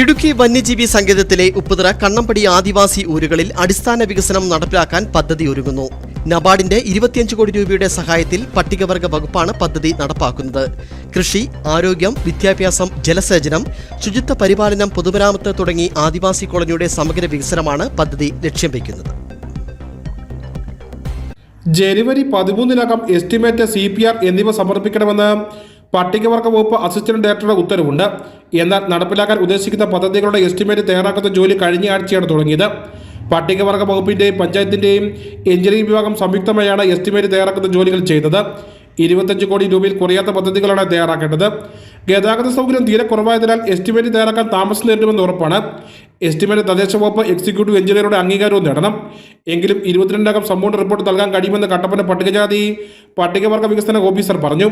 ഇടുക്കി വന്യജീവി സങ്കേതത്തിലെ ഉപ്പുതറ കണ്ണമ്പടി ആദിവാസി ഊരുകളിൽ അടിസ്ഥാന വികസനം നടപ്പിലാക്കാൻ പദ്ധതി ഒരുങ്ങുന്നു. നബാർഡിന്റെ ഇരുപത്തിയഞ്ച് കോടി രൂപയുടെ സഹായത്തിൽ പട്ടികവർഗ വകുപ്പാണ് പദ്ധതി നടപ്പാക്കുന്നത്. കൃഷി ആരോഗ്യം വിദ്യാഭ്യാസം ജലസേചനം ശുചിത്വ പരിപാലനം പൊതുമരാമത്ത് തുടങ്ങി ആദിവാസി കോളനിയുടെ സമഗ്ര വികസനമാണ് പദ്ധതി ലക്ഷ്യം വയ്ക്കുന്നത്. ജനുവരി പതിമൂന്നിനകം എസ്റ്റിമേറ്റ് സി പി ആർ എന്നിവ സമർപ്പിക്കണമെന്ന് പട്ടികവർഗ വകുപ്പ് അസിസ്റ്റന്റ് ഡയറക്ടറുടെ ഉത്തരവുണ്ട്. എന്നാൽ നടപ്പിലാക്കാൻ ഉദ്ദേശിക്കുന്ന പദ്ധതികളുടെ എസ്റ്റിമേറ്റ് തയ്യാറാക്കുന്ന ജോലി കഴിഞ്ഞ ആഴ്ചയാണ് തുടങ്ങിയത്. പട്ടികവർഗ വകുപ്പിന്റെയും പഞ്ചായത്തിന്റെയും എഞ്ചിനീയറിംഗ് വിഭാഗം സംയുക്തമായാണ് എസ്റ്റിമേറ്റ് തയ്യാറാക്കുന്ന ജോലികൾ ചെയ്തത്. ഇരുപത്തഞ്ച് കോടി രൂപയിൽ കുറയാത്ത പദ്ധതികളാണ് തയ്യാറാക്കേണ്ടത്. ഗതാഗത സൗകര്യം തീരെ കുറവായതിനാൽ എസ്റ്റിമേറ്റ് തയ്യാറാക്കാൻ താമസം നേരിടുമെന്ന് ഉറപ്പാണ്. എസ്റ്റിമേറ്റ് തദ്ദേശ വകുപ്പ് എക്സിക്യൂട്ടീവ് എഞ്ചിനീയറുടെ അംഗീകാരവും നേടണം. എങ്കിലും ഇരുപത്തിരണ്ടകം സമ്പൂർണ റിപ്പോർട്ട് നൽകാൻ കഴിയുമെന്ന് കട്ടപ്പന പട്ടികജാതി പട്ടികവർഗ വികസന ഓഫീസർ പറഞ്ഞു.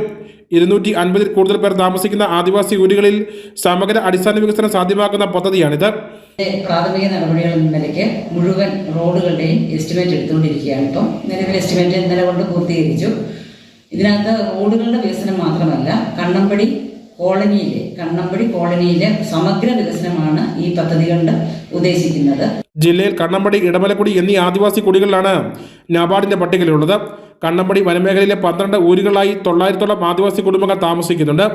ഇരുന്നൂറ്റി അൻപതിൽ കൂടുതൽ പേർ താമസിക്കുന്ന ആദിവാസി ഊരുകളിൽ സമഗ്ര അടിസ്ഥാന വികസനം സാധ്യമാക്കുന്ന പദ്ധതിയാണിത്. പ്രാഥമിക നടപടികൾ എന്ന നിലയ്ക്ക് മുഴുവൻ റോഡുകളുടെയും എസ്റ്റിമേറ്റ് എടുത്തുകൊണ്ടിരിക്കുകയാണ്. ഇപ്പം നിലവിൽ എസ്റ്റിമേറ്റ് ഇന്നലെ കൊണ്ട് പൂർത്തീകരിച്ചു. ഇതിനകത്ത് റോഡുകളുടെ വികസനം മാത്രമല്ല കണ്ണമ്പടി കോളനിയിലെ കണ്ണമ്പടി കോളനിയിലെ സമഗ്ര വികസനമാണ് ഈ പദ്ധതി കൊണ്ട് ഉദ്ദേശിക്കുന്നത്. ജില്ലയിൽ കണ്ണമ്പടി ഇടമലക്കുടി എന്നീ ആദിവാസി കുടികളിലാണ് നബാർഡിന്റെ പട്ടികയിലുള്ളത്. കണ്ണമ്പടി വനമേഖലയിലെ പന്ത്രണ്ട് ഊരുകളായി തൊള്ളായിരത്തോളം ആദിവാസി കുടുംബങ്ങൾ താമസിക്കുന്നുണ്ട്.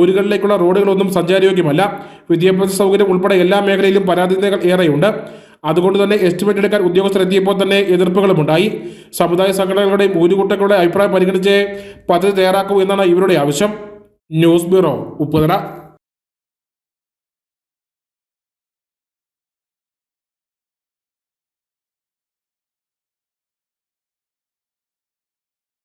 ഊരുകളിലേക്കുള്ള റോഡുകളൊന്നും സഞ്ചാരയോഗ്യമല്ല. വിദ്യാഭ്യാസ സൗകര്യം ഉൾപ്പെടെ എല്ലാ മേഖലയിലും പരാതികൾ ഏറെയുണ്ട്. അതുകൊണ്ട് തന്നെ എസ്റ്റിമേറ്റ് എടുക്കാൻ ഉദ്യോഗസ്ഥർ എത്തിയപ്പോൾ തന്നെ എതിർപ്പുകളുമുണ്ടായി. സമുദായ സംഘടനകളുടെയും ഊരുകൂട്ടങ്ങളുടെ അഭിപ്രായം പരിഗണിച്ച് പദ്ധതി തയ്യാറാക്കൂ എന്നാണ് ഇവരുടെ ആവശ്യം. News bureau Upputhara